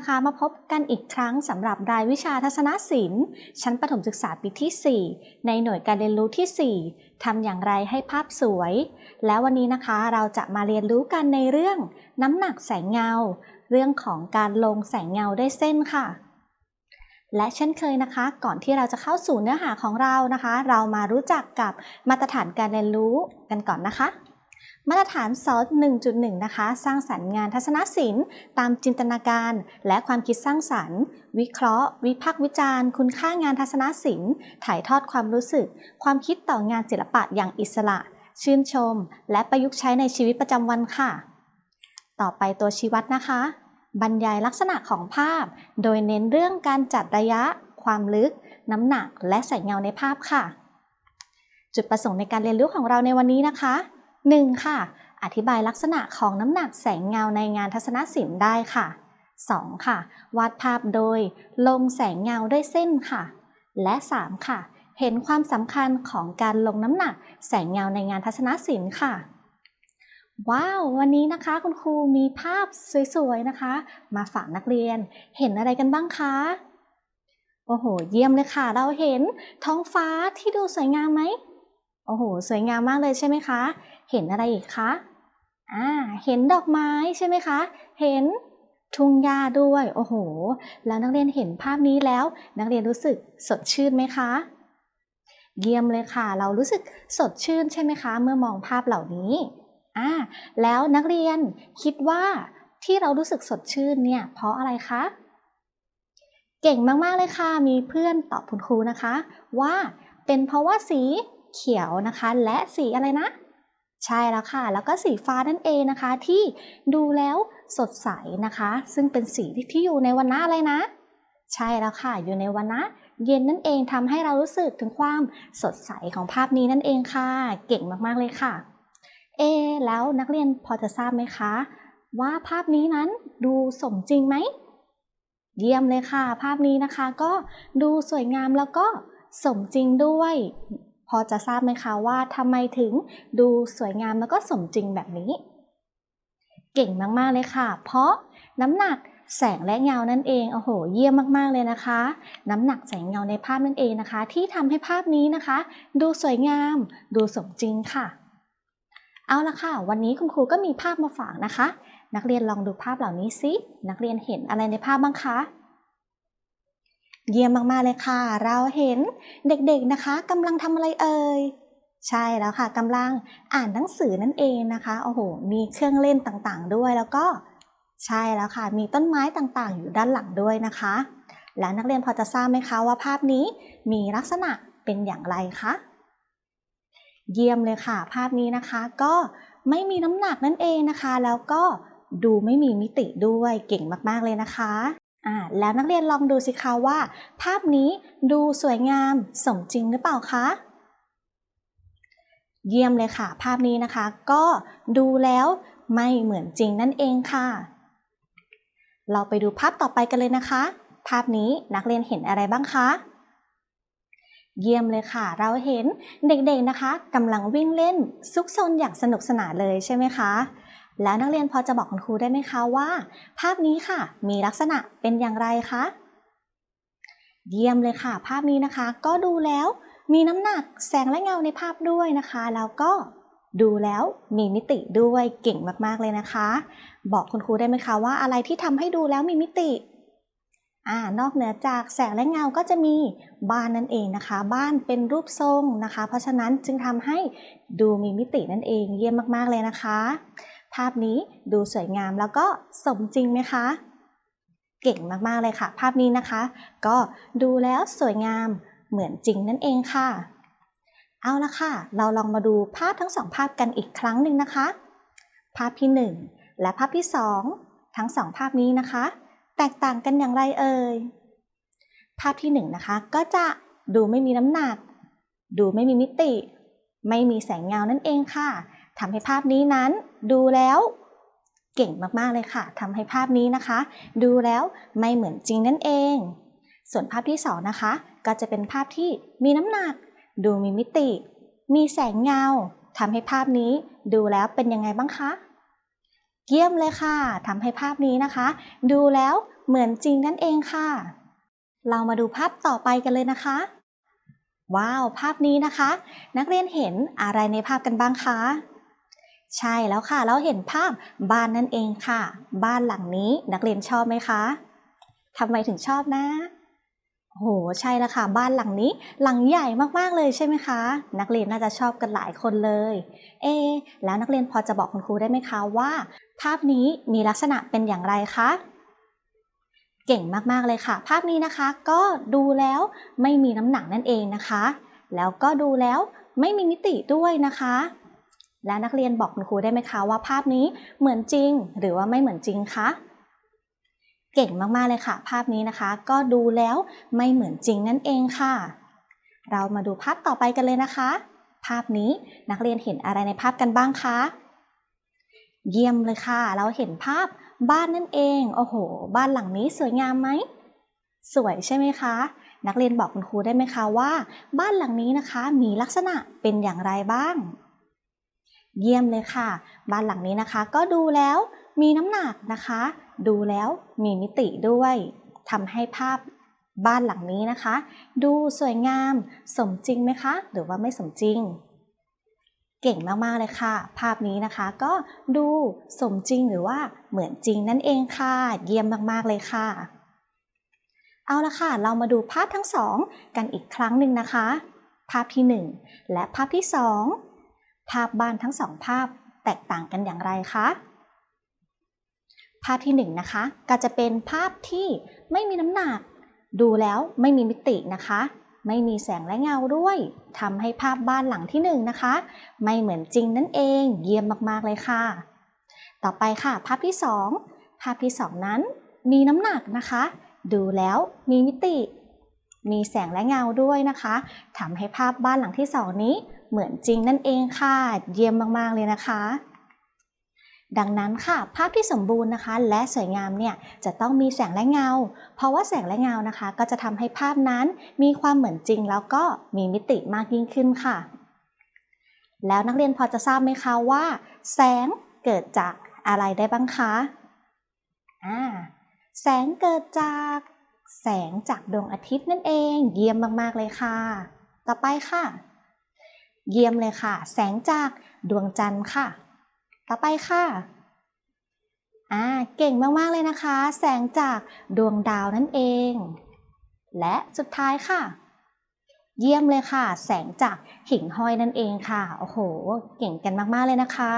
นะคะ มาพบกันอีกครั้งสำหรับรายวิชาทัศนศิลป์ ชั้นประถมศึกษาปีที่ 4 ในหน่วยการเรียนรู้ที่ 4 ทำอย่างไรให้ภาพสวย แล้ววันนี้นะคะเราจะมาเรียนรู้กันในเรื่อง น้ำหนักแสงเงา เรื่องของการลงแสงเงาด้วยเส้นค่ะ และเช่นเคยนะคะ ก่อนที่เราจะเข้าสู่เนื้อหาของเรานะคะ เรามารู้จักกับมาตรฐานการเรียนรู้กันก่อนนะคะ มาตรฐานซอส1.1 นะคะ สร้างสรรค์งานทัศนศิลป์ ตามจินตนาการ และความคิดสร้างสรรค์ วิเคราะห์ วิพากษ์วิจารณ์ คุณค่างานทัศนศิลป์ ถ่ายทอดความรู้สึก ความคิดต่องานศิลปะอย่างอิสระ ชื่นชม และประยุกต์ใช้ในชีวิตประจำวันค่ะ ต่อไปตัวชี้วัดนะคะ บรรยายลักษณะของภาพ โดยเน้นเรื่องการจัดระยะ ความลึก น้ำหนัก และแสงเงาในภาพค่ะ จุดประสงค์ในการเรียนรู้ของเราในวันนี้นะคะ 1. ค่ะ อธิบายลักษณะของน้ำหนักแสงเงาในงานทัศนศิลป์ได้ค่ะ 2. ค่ะ วาดภาพโดย ลงแสงเงาด้วยเส้นค่ะ และ 3. ค่ะ เห็นความสำคัญของการลงน้ำหนักแสงเงาในงานทัศนศิลป์ค่ะ ว้าว วันนี้นะคะคุณครูมีภาพสวยๆนะคะ มาฝากนักเรียน เห็นอะไรกันบ้างคะโอ้โห เยี่ยมเลยค่ะ เราเห็นท้องฟ้าที่ดูสวยงามไหม โอ้โห สวยงามมากเลยใช่ไหมคะ เห็นอะไรอีกคะอ่าเห็นดอกไม้ใช่ไหมคะ เห็นทุ่งหญ้าด้วย โอ้โห แล้วนักเรียนเห็นภาพนี้แล้ว นักเรียนรู้สึกสดชื่นไหมคะ เยี่ยมเลยค่ะ เรารู้สึกสดชื่นใช่ไหมคะ เมื่อมองภาพเหล่านี้อ่าแล้วนักเรียนคิดว่าที่เรารู้สึกสดชื่นเนี่ย เพราะอะไรคะ เก่งมาก ๆ เลยค่ะ มีเพื่อนตอบคุณครูนะคะ ว่าเป็นเพราะว่าสีเขียวนะคะ และสีอะไรนะ ใช่แล้วค่ะ แล้วก็สีฟ้านั่นเองนะคะ ที่ดูแล้วสดใสนะคะ ซึ่งเป็นสีที่อยู่ในวันนะอะไรนะ ใช่แล้วค่ะ อยู่ในวันนะเย็นนั่นเองทำให้เรารู้สึกถึงความสดใสของภาพนี้นั่นเองค่ะ เก่งมากๆเลยค่ะ เอ แล้วนักเรียนพอจะทราบไหมคะ ว่าภาพนี้นั้นดูสมจริงไหม เยี่ยมเลยค่ะ ภาพนี้นะคะก็ดูสวยงามแล้วก็สมจริงด้วย พอจะทราบไหมคะว่าทำไมถึงดูสวยงามแล้วก็สมจริงแบบนี้ เก่งมากๆเลยค่ะ เพราะน้ำหนักแสงและเงานั่นเอง โอ้โห เยี่ยมมากๆเลยนะคะ น้ำหนักแสงเงาในภาพนั่นเองนะคะ ที่ทำให้ภาพนี้นะคะ ดูสวยงาม ดูสมจริงค่ะ เอาละค่ะ วันนี้คุณครูก็มีภาพมาฝากนะคะ นักเรียนลองดูภาพเหล่านี้สิ นักเรียนเห็นอะไรในภาพบ้างคะ เยี่ยมมากๆเลยค่ะ เราเห็นเด็กๆนะคะกำลังทำอะไรเอ่ยใช่แล้วค่ะกำลังอ่านหนังสือนั่นเองนะคะโอ้โหมีเครื่องเล่นต่างๆด้วยแล้วก็ใช่แล้วค่ะ มีต้นไม้ต่างๆ อยู่ด้านหลังด้วยนะคะ แล้วนักเรียนพอจะทราบไหมคะว่าภาพนี้มีลักษณะเป็นอย่างไรคะเยี่ยมเลยค่ะ ภาพนี้นะคะก็ไม่มีน้ำหนักนั่นเองนะคะ แล้วก็ดูไม่มีมิติด้วยเก่งมากๆเลยนะคะ แล้วนักเรียนลองดูสิคะว่า ภาพนี้ดูสวยงามสมจริงหรือเปล่าคะ เยี่ยมเลยค่ะ ภาพนี้นะคะ ก็ดูแล้วไม่เหมือนจริงนั่นเองค่ะ เราไปดูภาพต่อไปกันเลยนะคะ ภาพนี้นักเรียนเห็นอะไรบ้างคะ เยี่ยมเลยค่ะ เราเห็นเด็กๆนะคะกำลังวิ่งเล่นซุกซนอย่างสนุกสนานเลยใช่ไหมคะ แล้วนักเรียนพอจะบอกคุณครูได้ไหมคะว่า ภาพนี้ค่ะ มีลักษณะเป็นอย่างไรคะ เยี่ยมเลยค่ะ ภาพนี้นะคะ ก็ดูแล้วมีน้ำหนักแสงและเงาในภาพด้วยนะคะ แล้วก็ดูแล้วมีมิติด้วยเก่งมากๆเลยนะคะ บอกคุณครูได้ไหมคะว่าอะไรที่ทำให้ดูแล้วมีมิติอ่านอกเหนือจากแสงและเงาก็จะมีบ้านนั่นเองนะคะ บ้านเป็นรูปทรงนะคะ เพราะฉะนั้นจึงทำให้ดูมีมิตินั่นเองเยี่ยมมากๆเลยนะคะ ภาพนี้ดูสวยงามแล้วก็สมจริงไหมคะ เก่งมากๆเลยค่ะ ภาพนี้นะคะ ก็ดูแล้วสวยงามเหมือนจริงนั่นเองค่ะ เอาละค่ะ เราลองมาดูภาพทั้งสองภาพกันอีกครั้งหนึ่งนะคะ ภาพที่ 1 และภาพที่ 2 ทั้งสองภาพนี้นะคะ แตกต่างกันอย่างไรเอ่ย ภาพที่1นนะคะก็จะดูไม่มีน้ำหนัก ดูไม่มีมิติ ไม่มีแสงเงานั่นเองค่ะทำให้ภาพนี้นั้น ดูแล้วเก่งมากๆเลยค่ะทำให้ภาพนี้นะคะ ดูแล้วไม่เหมือนจริงนั่นเอง ส่วนภาพที่สองนะคะ ก็จะเป็นภาพที่มีน้ำหนัก ดูมีมิติ มีแสงเงาทำให้ภาพนี้ดูแล้วเป็นยังไงบ้างคะเยี่ยมเลยค่ะทำให้ภาพนี้นะคะ ดูแล้วเหมือนจริงนั่นเองค่ะ เรามาดูภาพต่อไปกันเลยนะคะ ว้าว ภาพนี้นะคะ นักเรียนเห็นอะไรในภาพกันบ้างคะ ใช่แล้วค่ะ เราเห็นภาพบ้านนั่นเองค่ะ บ้านหลังนี้นักเรียนชอบไหมคะทำไมถึงชอบนะโหใช่แล้วค่ะ บ้านหลังนี้หลังใหญ่มากๆเลยใช่ไหมคะ นักเรียนน่าจะชอบกันหลายคนเลย เอ แล้วนักเรียนพอจะบอกคุณครูได้ไหมคะว่า ภาพนี้มีลักษณะเป็นอย่างไรคะเก่งมากๆเลยค่ะ ภาพนี้นะคะ ก็ดูแล้วไม่มีน้ำหนักนั่นเองนะคะ แล้วก็ดูแล้วไม่มีมิติด้วยนะคะ และนักเรียนบอกคุณครูได้ไหมคะว่าภาพนี้เหมือนจริง หรือว่าไม่เหมือนจริงคะเก่งมากๆเลยค่ะ ภาพนี้นะคะ ก็ดูแล้วไม่เหมือนจริงนั่นเองค่ะ เรามาดูภาพต่อไปกันเลยนะคะ ภาพนี้นักเรียนเห็นอะไรในภาพกันบ้างคะเยี่ยมเลยค่ะ เราเห็นภาพบ้านนั่นเองโอ้โห บ้านหลังนี้สวยงามไหมสวยใช่ไหมคะ นักเรียนบอกคุณครูได้ไหมคะว่า บ้านหลังนี้นะคะมีลักษณะเป็นอย่างไรบ้าง เยี่ยมเลยค่ะ บ้านหลังนี้นะคะ ก็ดูแล้วมีน้ำหนักนะคะ ดูแล้วมีมิติด้วยทำให้ภาพบ้านหลังนี้นะคะ ดูสวยงามสมจริงไหมคะ หรือว่าไม่สมจริง เก่งมาก ๆ เลยค่ะ ภาพนี้นะคะก็ดูสมจริงหรือว่าเหมือนจริงนั่นเองค่ะ เยี่ยมมาก ๆ เลยค่ะ เอาละค่ะ เรามาดูภาพทั้งสองกันอีกครั้งหนึ่งนะคะ ภาพที่หนึ่งและภาพที่สอง ภาพบ้านทั้งสองภาพแตกต่างกันอย่างไรคะ ภาพที่หนึ่งนะคะ ก็จะเป็นภาพที่ไม่มีน้ำหนัก ดูแล้วไม่มีมิตินะคะ ไม่มีแสงและเงาด้วยทำให้ภาพบ้านหลังที่หนึ่งนะคะ ไม่เหมือนจริงนั่นเองเยี่ยมมากๆเลยค่ะ ต่อไปค่ะ ภาพที่สองภาพที่สองนั้น มีน้ำหนักนะคะ ดูแล้วมีมิติ มีแสงและเงาด้วยนะคะทำให้ภาพบ้านหลังที่สองนี้ เหมือนจริงนั่นเองค่ะ เยี่ยมมากๆเลยนะคะ ดังนั้นค่ะ ภาพที่สมบูรณ์นะคะ และสวยงามเนี่ยจะต้องมีแสงและเงา เพราะว่าแสงและเงานะคะ ก็จะทำให้ภาพนั้นมีความเหมือนจริง แล้วก็มีมิติมากยิ่งขึ้นค่ะ แล้วนักเรียนพอจะทราบไหมคะว่า แสงเกิดจากอะไรได้บ้างคะอ่าแสงเกิดจากแสงจากดวงอาทิตย์นั่นเอง เยี่ยมมาก ๆ เลยค่ะ ต่อไปค่ะ เยี่ยมเลยค่ะ แสงจากดวงจันทร์ค่ะ ต่อไปค่ะอ่าเก่งมาก ๆ เลยนะคะ แสงจากดวงดาวนั่นเอง และสุดท้ายค่ะ เยี่ยมเลยค่ะ แสงจากหิ่งห้อยนั่นเองค่ะ โอ้โห เก่งกันมาก ๆ เลยนะคะ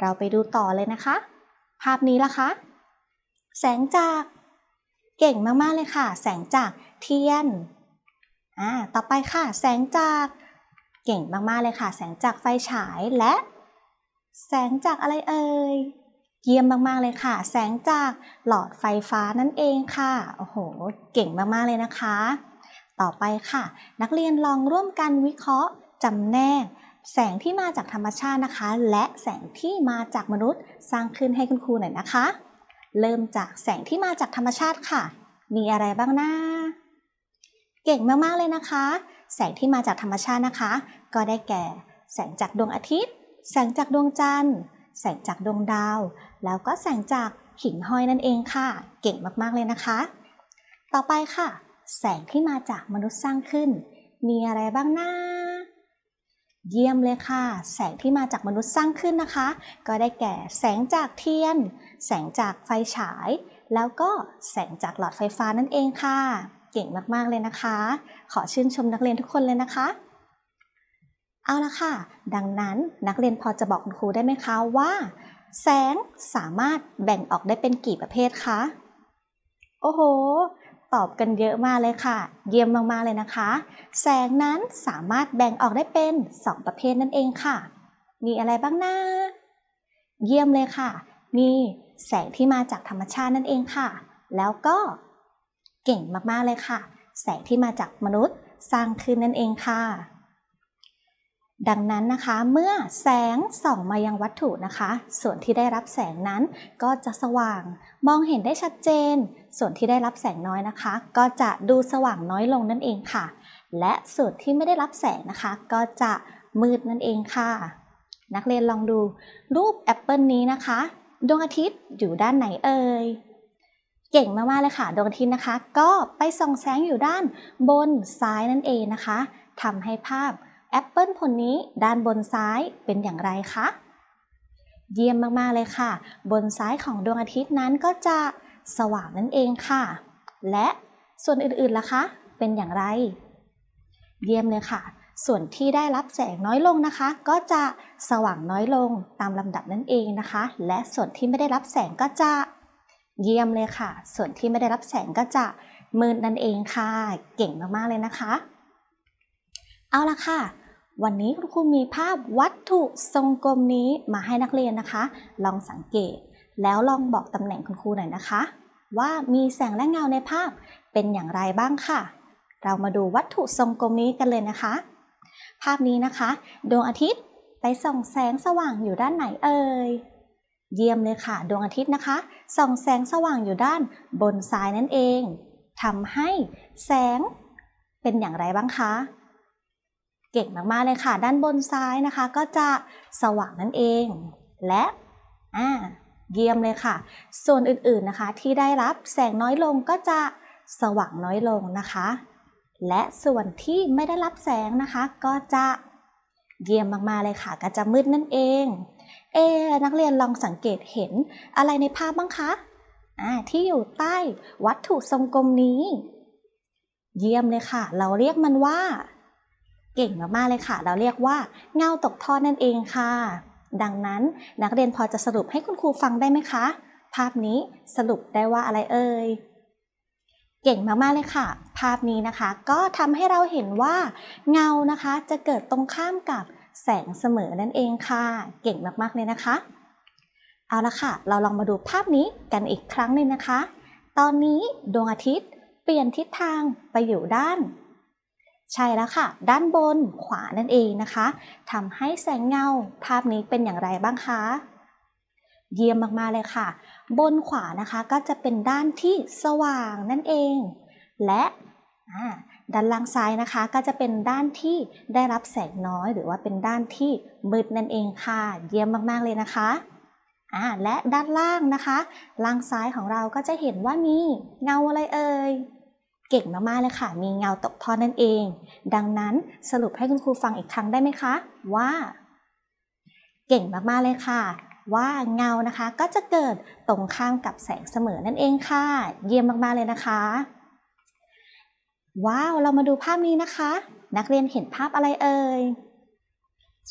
เราไปดูต่อเลยนะคะ ภาพนี้ละคะ แสงจาก เก่งมาก ๆ เลยค่ะ แสงจากเทียนอ่าต่อไปค่ะ แสงจาก เก่งมากๆเลยค่ะ แสงจากไฟฉายและ แสงจากอะไรเอ่ยเยี่ยมมากๆเลยค่ะ แสงจากหลอดไฟฟ้านั่นเองค่ะโอ้โห เก่งมากๆเลยนะคะ ต่อไปค่ะ นักเรียนลองร่วมกันวิเคราะห์จำแนก แสงที่มาจากธรรมชาตินะคะ และแสงที่มาจากมนุษย์สร้างขึ้นให้คุณครูหน่อยนะคะ เริ่มจากแสงที่มาจากธรรมชาติค่ะ มีอะไรบ้างนะเก่งมากๆเลยนะคะ แสงที่มาจากธรรมชาตินะคะ ก็ได้แก่ แสงจากดวงอาทิตย์ แสงจากดวงจันทร์ แสงจากดวงดาว แล้วก็แสงจากหิ่งห้อยนั่นเองค่ะ เก่งมากๆเลยนะคะ ต่อไปค่ะ แสงที่มาจากมนุษย์สร้างขึ้น มีอะไรบ้างนะเยี่ยมเลยค่ะ แสงที่มาจากมนุษย์สร้างขึ้นนะคะ ก็ได้แก่แสงจากเทียน แสงจากไฟฉาย แล้วก็แสงจากหลอดไฟฟ้านั่นเองค่ะ เก่งมากๆเลยนะคะ ขอชื่นชมนักเรียนทุกคนเลยนะคะเอาละค่ะ ดังนั้นนักเรียนพอจะบอกคุณครูได้ไหมคะว่า แสงสามารถแบ่งออกได้เป็นกี่ประเภทคะ โอ้โห ตอบกันเยอะมากเลยค่ะ เยี่ยมมากๆเลยนะคะ แสงนั้นสามารถแบ่งออกได้เป็น 2 ประเภทนั่นเองค่ะ มีอะไรบ้างนะ เยี่ยมเลยค่ะ มีแสงที่มาจากธรรมชาตินั่นเองค่ะ แล้วก็ เก่งมากๆเลยค่ะ แสงที่มาจากมนุษย์สร้างขึ้นนั่นเองค่ะ ดังนั้นนะคะ เมื่อแสงส่องมายังวัตถุนะคะ ส่วนที่ได้รับแสงนั้นก็จะสว่าง มองเห็นได้ชัดเจน ส่วนที่ได้รับแสงน้อยนะคะ ก็จะดูสว่างน้อยลงนั่นเองค่ะ และส่วนที่ไม่ได้รับแสงนะคะ ก็จะมืดนั่นเองค่ะ นักเรียนลองดูรูปแอปเปิลนี้นะคะ ดวงอาทิตย์อยู่ด้านไหนเอ่ย เก่งมากๆเลยค่ะดวงอาทิตย์นะคะ ก็ไปส่องแสงอยู่ด้านบนซ้ายนั่นเองนะคะทำให้ภาพแอปเปิลผลนี้ด้านบนซ้ายเป็นอย่างไรคะเยี่ยมมากๆเลยค่ะ บนซ้ายของดวงอาทิตย์นั้นก็จะสว่างนั่นเองค่ะ และส่วนอื่นๆล่ะคะ เป็นอย่างไร เยี่ยมเลยค่ะ ส่วนที่ได้รับแสงน้อยลงนะคะ ก็จะสว่างน้อยลงตามลำดับนั่นเองนะคะ และส่วนที่ไม่ได้รับแสงก็จะ เยี่ยมเลยค่ะ ส่วนที่ไม่ได้รับแสงก็จะมืดนั่นเองค่ะ เก่งมากๆเลยนะคะ เอาละค่ะ วันนี้คุณครูมีภาพวัตถุทรงกลมนี้มาให้นักเรียนนะคะ ลองสังเกต แล้วลองบอกตำแหน่งคุณครูหน่อยนะคะ ว่ามีแสงและเงาในภาพเป็นอย่างไรบ้างค่ะ เรามาดูวัตถุทรงกลมนี้กันเลยนะคะ ภาพนี้นะคะ ดวงอาทิตย์ไปส่องแสงสว่างอยู่ด้านไหนเอ่ย เยี่ยมเลยค่ะ ดวงอาทิตย์นะคะ ส่องแสงสว่างอยู่ด้านบนซ้ายนั่นเองทำให้แสงเป็นอย่างไรบ้างคะ เก่งมากๆเลยค่ะ ด้านบนซ้ายนะคะ ก็จะสว่างนั่นเอง และอ่าเยี่ยมเลยค่ะ ส่วนอื่นๆนะคะที่ได้รับแสงน้อยลงก็จะสว่างน้อยลงนะคะ และส่วนที่ไม่ได้รับแสงนะคะ ก็จะเยี่ยมมากๆเลยค่ะ ก็จะมืดนั่นเอง เอนักเรียนลองสังเกตเห็นอะไรในภาพบ้างคะอ่าที่อยู่ใต้วัตถุทรงกลมนี้ เยี่ยมเลยค่ะ เราเรียกมันว่า เก่งมากๆเลยค่ะ เราเรียกว่าเงาตกทอดนั่นเองค่ะ ดังนั้นนักเรียนพอจะสรุปให้คุณครูฟังได้ไหมคะ ภาพนี้สรุปได้ว่าอะไรเอ่ยเก่งมากๆเลยค่ะ ภาพนี้นะคะ ก็ทำให้เราเห็นว่าเงานะคะจะเกิดตรงข้ามกับ แสงเสมอนั่นเองค่ะ เก่งมากๆเลยนะคะ เอาละค่ะ เราลองมาดูภาพนี้กันอีกครั้งหนึ่งนะคะ ตอนนี้ดวงอาทิตย์เปลี่ยนทิศทางไปอยู่ด้าน ใช่แล้วค่ะ ด้านบนขวานั่นเองนะคะทำให้แสงเงาภาพนี้เป็นอย่างไรบ้างคะเยี่ยมมากๆเลยค่ะ บนขวานะคะก็จะเป็นด้านที่สว่างนั่นเอง และ ด้านล่างซ้ายนะคะ ก็จะเป็นด้านที่ได้รับแสงน้อย หรือว่าเป็นด้านที่มืดนั่นเองค่ะ เยี่ยมมากๆเลยนะคะอ่าและด้านล่างนะคะ ล่างซ้ายของเราก็จะเห็นว่ามีเงาอะไรเอ่ยเก่งมากๆเลยค่ะ มีเงาตกทอดนั่นเอง ดังนั้นสรุปให้คุณครูฟังอีกครั้งได้ไหมคะ ว่า เก่งมากๆเลยค่ะ ว่าเงานะคะก็จะเกิดตรงข้ามกับแสงเสมอนั่นเองค่ะ เยี่ยมมากๆเลยนะคะ ว้าว เรามาดูภาพนี้นะคะ นักเรียนเห็นภาพอะไรเอ่ย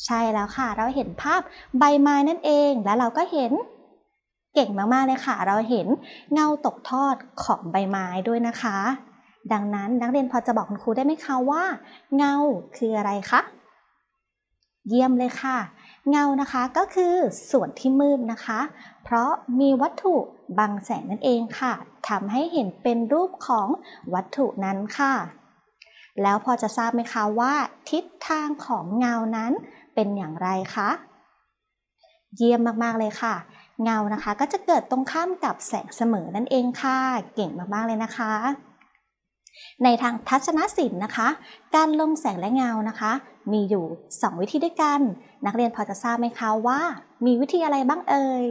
ใช่แล้วค่ะ เราเห็นภาพใบไม้นั่นเอง และเราก็เห็น เก่งมากๆเลยค่ะ เราเห็นเงาตกทอดของใบไม้ด้วยนะคะ ดังนั้นนักเรียนพอจะบอกคุณครูได้ไหมคะว่า เงาคืออะไรคะ เยี่ยมเลยค่ะ เงานะคะก็คือส่วนที่มืดนะคะ เพราะมีวัตถุ บังแสงนั่นเองค่ะทำให้เห็นเป็นรูปของวัตถุนั้นค่ะ แล้วพอจะทราบไหมคะว่า ทิศทางของเงานั้นเป็นอย่างไรคะเยี่ยมมากๆเลยค่ะ เงานะคะก็จะเกิดตรงข้ามกับแสงเสมอนั่นเองค่ะ เก่งมากๆเลยนะคะ ในทางทัศนศิลป์นะคะ การลงแสงและเงานะคะ มีอยู่ 2 วิธีด้วยกัน นักเรียนพอจะทราบไหมคะว่า มีวิธีอะไรบ้างเอ่ย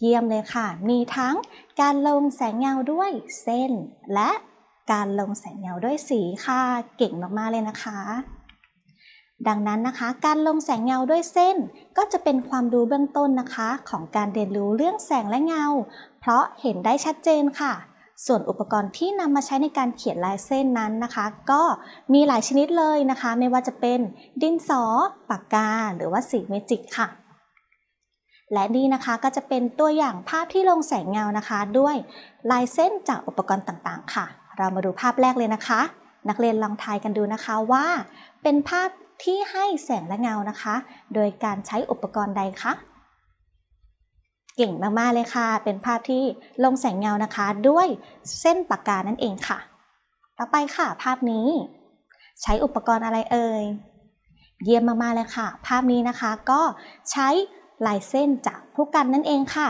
เยี่ยมเลยค่ะ มีทั้งการลงแสงเงาด้วยเส้น และการลงแสงเงาด้วยสีค่ะ เก่งมากๆเลยนะคะ ดังนั้นนะคะ การลงแสงเงาด้วยเส้น ก็จะเป็นความรู้เบื้องต้นนะคะ ของการเรียนรู้เรื่องแสงและเงา เพราะเห็นได้ชัดเจนค่ะ ส่วนอุปกรณ์ที่นำมาใช้ในการเขียนลายเส้นนั้นนะคะ ก็มีหลายชนิดเลยนะคะ ไม่ว่าจะเป็นดินสอ ปากกา หรือว่าสีเมจิกค่ะ และนี่นะคะก็จะเป็นตัวอย่างภาพที่ลงแสงเงานะคะ ด้วยลายเส้นจากอุปกรณ์ต่างๆ ค่ะ เรามาดูภาพแรกเลยนะคะ นักเรียนลองทายกันดูนะคะว่า เป็นภาพที่ให้แสงและเงานะคะ โดยการใช้อุปกรณ์ใดคะเก่งมากๆเลยค่ะ เป็นภาพที่ลงแสงเงานะคะ ด้วยเส้นปากกานั่นเองค่ะ ต่อไปค่ะ ภาพนี้ ใช้อุปกรณ์อะไรเอ่ย เยี่ยมมากๆเลยค่ะ ภาพนี้นะคะก็ใช้ ลายเส้นจากผู้กันนั่นเองค่ะ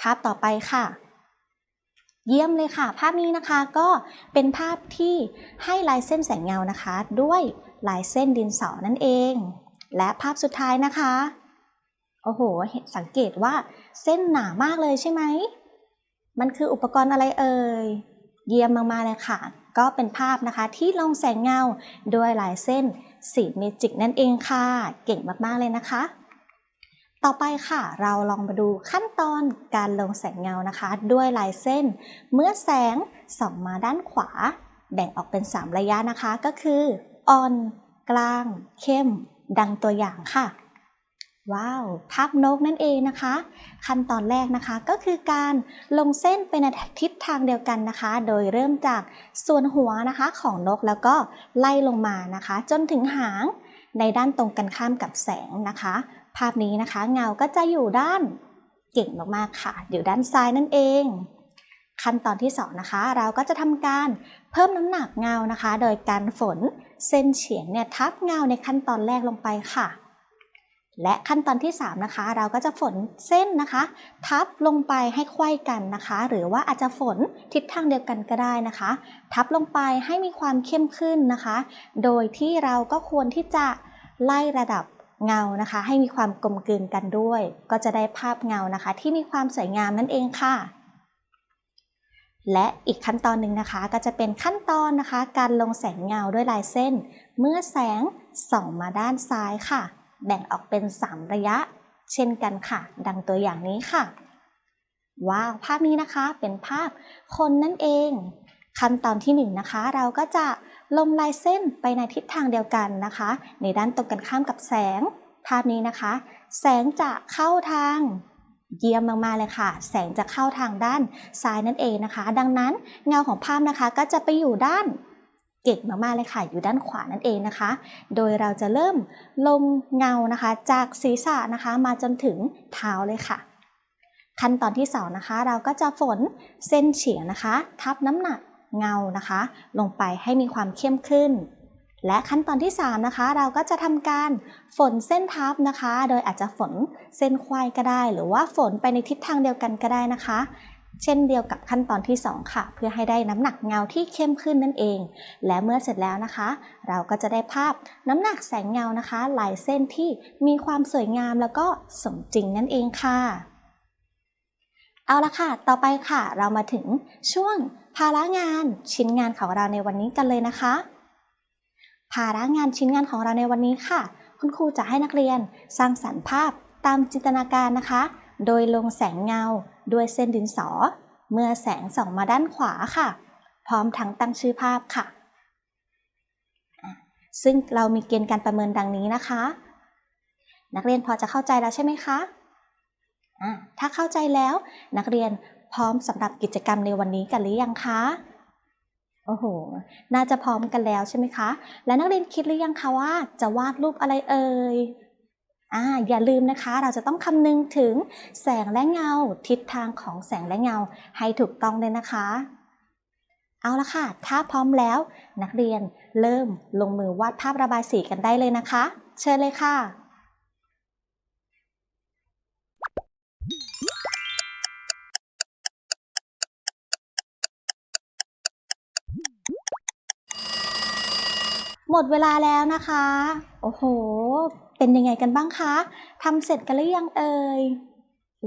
ภาพต่อไปค่ะ เยี่ยมเลยค่ะ ภาพนี้นะคะก็เป็นภาพที่ให้ลายเส้นแสงเงานะคะ ด้วยลายเส้นดินสอนั่นเอง และภาพสุดท้ายนะคะโอ้โหเห็นสังเกตว่าเส้นหนามากเลยใช่ไหม มันคืออุปกรณ์อะไรเอ่ย เยี่ยมมากๆเลยค่ะ ก็เป็นภาพนะคะที่ลงแสงเงาด้วยลายเส้นสีเมจิกนั่นเองค่ะ เก่งมากๆเลยนะคะ ต่อไปค่ะเราลองมาดูขั้นตอนการลงแสงเงานะคะ ด้วยลายเส้น เมื่อแสงส่องมาด้านขวา แบ่งออกเป็น 3 ระยะนะคะ ก็คืออ่อน กลาง เข้ม ดังตัวอย่างค่ะ ว้าว ภาพนกนั่นเองนะคะ ขั้นตอนแรกนะคะก็คือการลงเส้นไปในทิศทางเดียวกันนะคะ โดยเริ่มจากส่วนหัวนะคะของนกแล้วก็ไล่ลงมานะคะ จนถึงหางในด้านตรงกันข้ามกับแสงนะคะ ภาพนี้นะคะ เงาก็จะอยู่ด้านเก่งมากๆค่ะ อยู่ด้านซ้ายนั่นเอง ขั้นตอนที่2นะคะ เราก็จะทำการเพิ่มน้ำหนักเงานะคะ โดยการฝนเส้นเฉียงเนี่ยทับเงาในขั้นตอนแรกลงไปค่ะ และขั้นตอนที่ 3 นะคะ เราก็จะฝนเส้นนะคะ ทับลงไปให้ไขว้กันนะคะ หรือว่าอาจจะฝนทิศทางเดียวกันก็ได้นะคะ ทับลงไปให้มีความเข้มขึ้นนะคะ โดยที่เราก็ควรที่จะไล่ระดับ เงานะคะ ให้มีความกลมกลืนกันด้วย ก็จะได้ภาพเงานะคะ ที่มีความสวยงามนั่นเองค่ะ และอีกขั้นตอนหนึ่งนะคะ ก็จะเป็นขั้นตอนนะคะ การลงแสงเงาด้วยลายเส้น เมื่อแสงส่องมาด้านซ้ายค่ะ แบ่งออกเป็น 3 ระยะ เช่นกันค่ะ ดังตัวอย่างนี้ค่ะว้าวภาพนี้นะคะเป็นภาพคนนั่นเอง ขั้นตอนที่1นงนะคะ เราก็จะ ลงลายเส้นไปในทิศทางเดียวกันนะคะ ในด้านตรงกันข้ามกับแสง ภาพนี้นะคะ แสงจะเข้าทาง เยี่ยมมากๆเลยค่ะ แสงจะเข้าทางด้านซ้ายนั่นเองนะคะ ดังนั้นเงาของภาพนะคะก็จะไปอยู่ด้านเก่งมากๆเลยค่ะ อยู่ด้านขวานั่นเองนะคะ โดยเราจะเริ่มลงเงานะคะ จากศีรษะนะคะมาจนถึงเท้าเลยค่ะ ขั้นตอนที่สองนะคะ เราก็จะฝนเส้นเฉียงนะคะ ทับน้ำหนัก เงานะคะ ลงไปให้มีความเข้มขึ้น และขั้นตอนที่ 3 นะคะ เราก็จะทำการฝนเส้นทับนะคะ โดยอาจจะฝนเส้นควายก็ได้ หรือว่าฝนไปในทิศทางเดียวกันก็ได้นะคะ เช่นเดียวกับขั้นตอนที่ 2 ค่ะ เพื่อให้ได้น้ำหนักเงาที่เข้มขึ้นนั่นเอง และเมื่อเสร็จแล้วนะคะ เราก็จะได้ภาพน้ำหนักแสงเงานะคะลายเส้นที่มีความสวยงามแล้วก็สมจริงนั่นเองค่ะเอาละค่ะ ต่อไปค่ะ เรามาถึงช่วง ภาระงานชิ้นงานของเราในวันนี้กันเลยนะคะ ภาระงานชิ้นงานของเราในวันนี้ค่ะ คุณครูจะให้นักเรียนสร้างสรรค์ภาพตามจินตนาการนะคะ โดยลงแสงเงาด้วยเส้นดินสอ เมื่อแสงส่องมาด้านขวาค่ะ พร้อมทั้งตั้งชื่อภาพค่ะ ซึ่งเรามีเกณฑ์การประเมินดังนี้นะคะ นักเรียนพอจะเข้าใจแล้วใช่ไหมคะะถ้าเข้าใจแล้วนักเรียน พร้อมสำหรับกิจกรรมในวันนี้กันหรือยังคะ โอ้โห น่าจะพร้อมกันแล้วใช่ไหมคะ และนักเรียนคิดหรือยังคะว่า จะวาดรูปอะไรเอ่ยอ่าอย่าลืมนะคะ เราจะต้องคำนึงถึงแสงและเงา ทิศทางของแสงและเงาให้ถูกต้องเลยนะคะ เอาละค่ะ ถ้าพร้อมแล้ว นักเรียนเริ่มลงมือวาดภาพระบายสีกันได้เลยนะคะ เชิญเลยค่ะ หมดเวลาแล้วนะคะ โอ้โห เป็นยังไงกันบ้างคะทำเสร็จกันหรือยังเอ่ย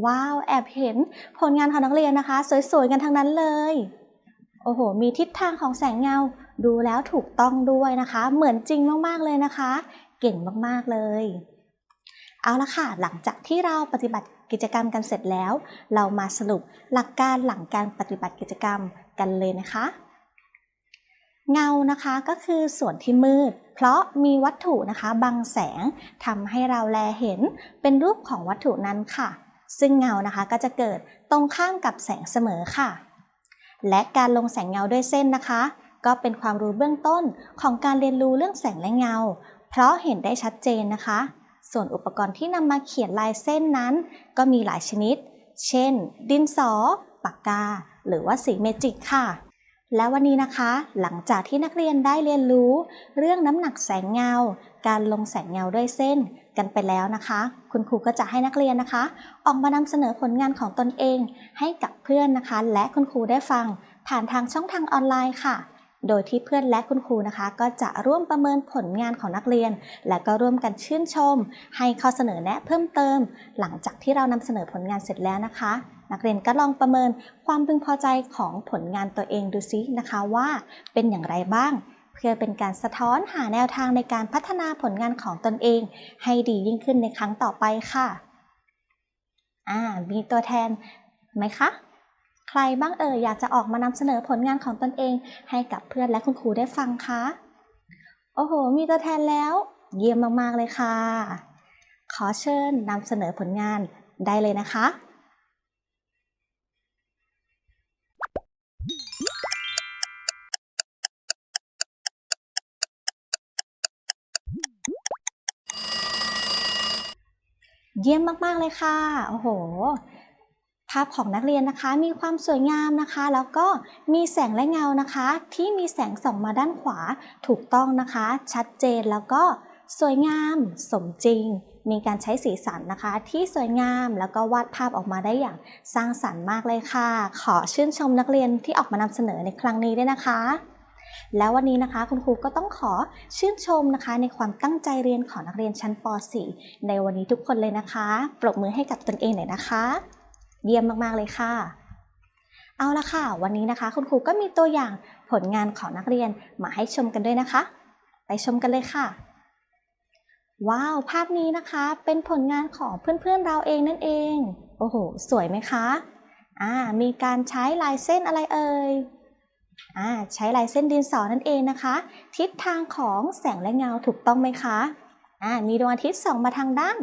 ว้าว แอบเห็นผลงานของนักเรียนนะคะ สวยๆ กันทั้งนั้นเลย โอ้โห มีทิศทางของแสงเงา ดูแล้วถูกต้องด้วยนะคะ เหมือนจริงมากๆ เลยนะคะ เก่งมากๆ เลย เอาละค่ะ หลังจากที่เราปฏิบัติกิจกรรมกันเสร็จแล้ว เรามาสรุปหลักการหลังการปฏิบัติกิจกรรมกันเลยนะคะ เงานะคะก็คือส่วนที่มืด เพราะมีวัตถุนะคะบังแสงทำให้เราแลเห็นเป็นรูปของวัตถุนั้นค่ะ ซึ่งเงานะคะก็จะเกิดตรงข้ามกับแสงเสมอค่ะ และการลงแสงเงาด้วยเส้นนะคะ ก็เป็นความรู้เบื้องต้นของการเรียนรู้เรื่องแสงและเงา เพราะเห็นได้ชัดเจนนะคะ ส่วนอุปกรณ์ที่นำมาเขียนลายเส้นนั้น ก็มีหลายชนิด เช่น ดินสอ ปากกา หรือว่าสีเมจิกค่ะ และวันนี้นะคะ หลังจากที่นักเรียนได้เรียนรู้ เรื่องน้ำหนักแสงเงา การลงแสงเงาด้วยเส้นกันไปแล้วนะคะ คุณครูก็จะให้นักเรียนนะคะ ออกมานำเสนอผลงานของตนเอง ให้กับเพื่อนนะคะ และคุณครูได้ฟัง ผ่านทางช่องทางออนไลน์ค่ะ โดยที่เพื่อนและคุณครูนะคะ ก็จะร่วมประเมินผลงานของนักเรียน และก็ร่วมกันชื่นชม ให้ข้อเสนอแนะเพิ่มเติม หลังจากที่เรานำเสนอผลงานเสร็จแล้วนะคะ นักเรียนก็ลองประเมินความพึงพอใจของผลงานตัวเองดูซินะคะว่าเป็นอย่างไรบ้าง เพื่อเป็นการสะท้อนหาแนวทางในการพัฒนาผลงานของตนเอง ให้ดียิ่งขึ้นในครั้งต่อไปค่ะอ่ามีตัวแทนไหมคะ ใครบ้างเอ่ยอยากจะออกมานำเสนอผลงานของตนเอง ให้กับเพื่อนและคุณครูได้ฟังคะโอ้โห มีตัวแทนแล้ว เยี่ยมมาก ๆ เลยค่ะ ขอเชิญนำเสนอผลงานได้เลยนะคะ เยี่ยมมากๆเลยค่ะ โอ้โห ภาพของนักเรียนนะคะ มีความสวยงามนะคะ แล้วก็มีแสงและเงานะคะ ที่มีแสงส่องมาด้านขวาถูกต้องนะคะ ชัดเจนแล้วก็สวยงาม สมจริง มีการใช้สีสันนะคะ ที่สวยงามแล้วก็วาดภาพออกมาได้อย่างสร้างสรรค์มากเลยค่ะ ขอชื่นชมนักเรียนที่ออกมานำเสนอในครั้งนี้ด้วยนะคะ แล้ววันนี้นะคะคุณครูก็ต้องขอชื่นชมนะคะ ในความตั้งใจเรียนของนักเรียนชั้นป .4 ในวันนี้ทุกคนเลยนะคะ ปรบมือให้กับตนเองหน่อยนะคะ เยี่ยมมากๆเลยค่ะ เอาละค่ะ วันนี้นะคะ คุณครูก็มีตัวอย่างผลงานของนักเรียนมาให้ชมกันด้วยนะคะ ไปชมกันเลยค่ะว้าว ภาพนี้นะคะเป็นผลงานของเพื่อนๆเราเองนั่นเอง โอ้โห สวยไหมคะ อ่า มีการใช้ลายเส้นอะไรเอ่ย ใช้ลายเส้นดินสอนั่นเองนะคะ ทิศทางของแสงและเงาถูกต้องไหมคะมีดวงอาทิตย์ส่องมาทางด้าน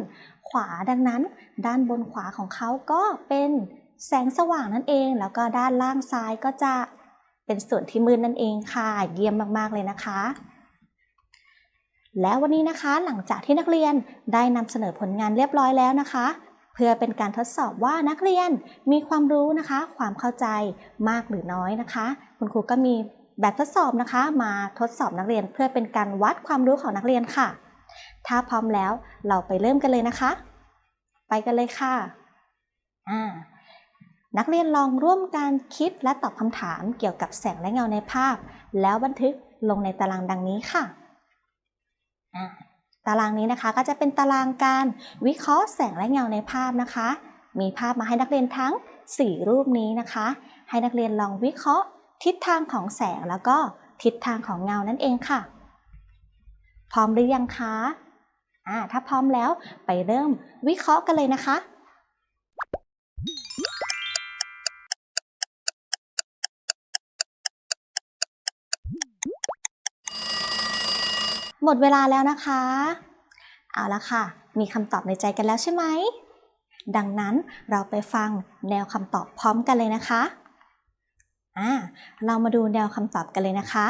ขวาดังนั้น ด้านบนขวาของเขาก็เป็นแสงสว่างนั่นเอง แล้วก็ด้านล่างซ้ายก็จะเป็นส่วนที่มืดนั่นเองค่ะ เยี่ยมมากๆเลยนะคะ และวันนี้นะคะหลังจากที่นักเรียนได้นำเสนอผลงานเรียบร้อยแล้วนะคะ เพื่อเป็นการทดสอบว่านักเรียนมีความรู้นะคะ ความเข้าใจมากหรือน้อยนะคะ คุณครูก็มีแบบทดสอบนะคะ มาทดสอบนักเรียนเพื่อเป็นการวัดความรู้ของนักเรียนค่ะ ถ้าพร้อมแล้วเราไปเริ่มกันเลยนะคะ ไปกันเลยค่ะอ่านักเรียนลองร่วมกันคิดและตอบคำถามเกี่ยวกับแสงและเงาในภาพ แล้วบันทึกลงในตารางดังนี้ค่ะ ตารางนี้นะคะก็จะเป็นตารางการวิเคราะห์แสงและเงาในภาพนะคะ มีภาพมาให้นักเรียนทั้ง 4 รูปนี้นะคะ ให้นักเรียนลองวิเคราะห์ ทิศทางของแสงแล้วก็ทิศทางของเงานั่นเองค่ะ พร้อมหรือยังคะอ่าถ้าพร้อมแล้วไปเริ่มวิเคราะห์กันเลยนะคะ หมดเวลาแล้วนะคะ เอาละค่ะ มีคำตอบในใจกันแล้วใช่ไหม ดังนั้นเราไปฟังแนวคำตอบพร้อมกันเลยนะคะอ่าเรามาดูแนวคำตอบกันเลยนะคะ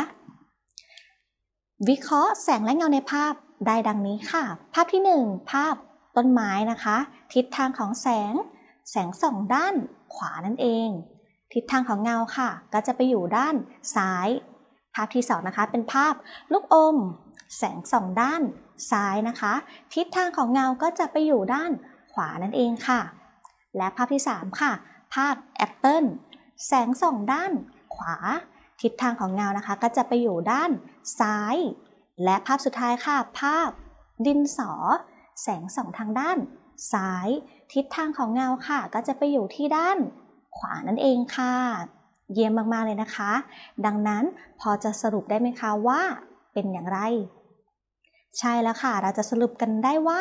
วิเคราะห์แสงและเงาในภาพได้ดังนี้ค่ะ ภาพที่ 1 ภาพต้นไม้นะคะ ทิศทางของแสง แสงส่องด้านขวานั่นเอง ทิศทางของเงาค่ะ ก็จะไปอยู่ด้านซ้าย ภาพที่2นะคะ เป็นภาพลูกอม แสงสองด้านซ้ายนะคะ ทิศทางของเงาก็จะไปอยู่ด้านขวานั่นเองค่ะ และภาพที่ 3 ค่ะ ภาพแอปเปิลแสงสองด้านขวา ทิศทางของเงานะคะ ก็จะไปอยู่ด้านซ้าย และภาพสุดท้ายค่ะ ภาพดินสอ แสงสองทางด้านซ้าย ทิศทางของเงาค่ะ ก็จะไปอยู่ที่ด้านขวานั่นเองค่ะ เยี่ยมมาก ๆ เลยนะคะ ดังนั้นพอจะสรุปได้ไหมคะว่าเป็นอย่างไร ใช่แล้วค่ะ เราจะสรุปกันได้ว่า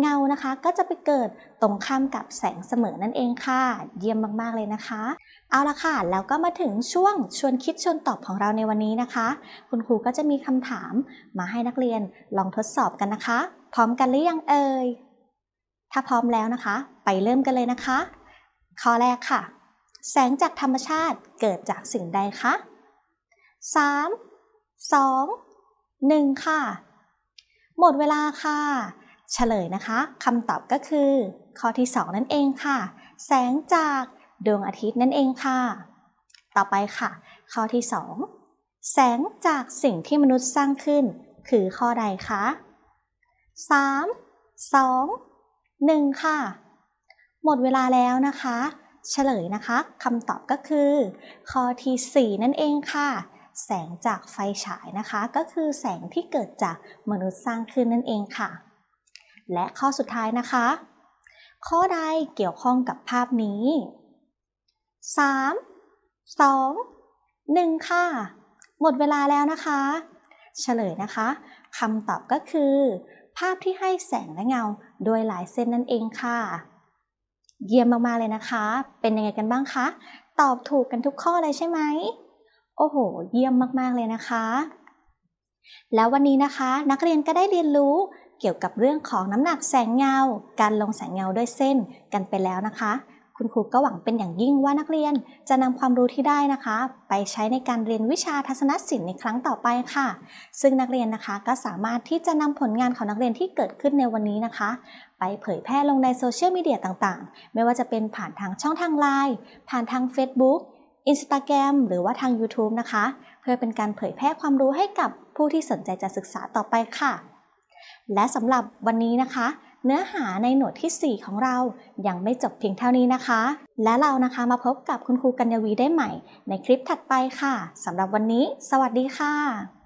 เงานะคะก็จะไปเกิดตรงข้ามกับแสงเสมอนั่นเองค่ะ เยี่ยมมากๆเลยนะคะ เอาละค่ะ แล้วก็มาถึงช่วงชวนคิดชวนตอบของเราในวันนี้นะคะ คุณครูก็จะมีคำถามมาให้นักเรียนลองทดสอบกันนะคะ พร้อมกันหรือยังเอ่ย ถ้าพร้อมแล้วนะคะ ไปเริ่มกันเลยนะคะ ข้อแรกค่ะ แสงจากธรรมชาติเกิดจากสิ่งใดคะ 3 2 1 ค่ะ หมดเวลาค่ะ เฉลยนะคะคำตอบก็คือ ข้อที่ 2 นั่นเองค่ะ แสงจากดวงอาทิตย์นั่นเองค่ะ ต่อไปค่ะ ข้อที่ 2 แสงจากสิ่งที่มนุษย์สร้างขึ้น คือข้อใดคะ3 2 1 ค่ะ หมดเวลาแล้วนะคะ เฉลยนะคะคำตอบก็คือ ข้อที่ 4 นั่นเองค่ะ แสงจากไฟฉายนะคะ ก็คือแสงที่เกิดจากมนุษย์สร้างขึ้นนั่นเองค่ะ และข้อสุดท้ายนะคะ ข้อใดเกี่ยวข้องกับภาพนี้ 3 2 1 ค่ะ หมดเวลาแล้วนะคะ เฉลยนะคะคำตอบก็คือ ภาพที่ให้แสงและเงาโดยหลายเส้นนั่นเองค่ะ เยี่ยมมากๆเลยนะคะ เป็นยังไงกันบ้างคะ ตอบถูกกันทุกข้อเลยใช่ไหม อ้โห เยี่ยมมาก ๆ เลยนะคะ แล้ววันนี้นะคะ นักเรียนก็ได้เรียนรู้เกี่ยวกับเรื่องของน้ำหนักแสงเงา การลงแสงเงาด้วยเส้นกันไปแล้วนะคะ คุณครูก็หวังเป็นอย่างยิ่งว่านักเรียนจะนำความรู้ที่ได้นะคะ ไปใช้ในการเรียนวิชาทัศนศิลป์ในครั้งต่อไปค่ะ ซึ่งนักเรียนนะคะก็สามารถที่จะนำผลงานของนักเรียนที่เกิดขึ้นในวันนี้นะคะ ไปเผยแพร่ลงในโซเชียลมีเดียต่างๆ ไม่ว่าจะเป็นผ่านทางช่องทางไลน์ผ่านทาง Facebook Instagram หรือว่าทาง YouTube นะคะ เพื่อเป็นการเผยแพร่ความรู้ให้กับผู้ที่สนใจจะศึกษาต่อไปค่ะ และสำหรับวันนี้นะคะ เนื้อหาในหน่วยที่ 4 ของเรายังไม่จบเพียงเท่านี้นะคะ และเรานะคะมาพบกับคุณครูกัญญวีได้ใหม่ ในคลิปถัดไปค่ะสำหรับวันนี้ สวัสดีค่ะ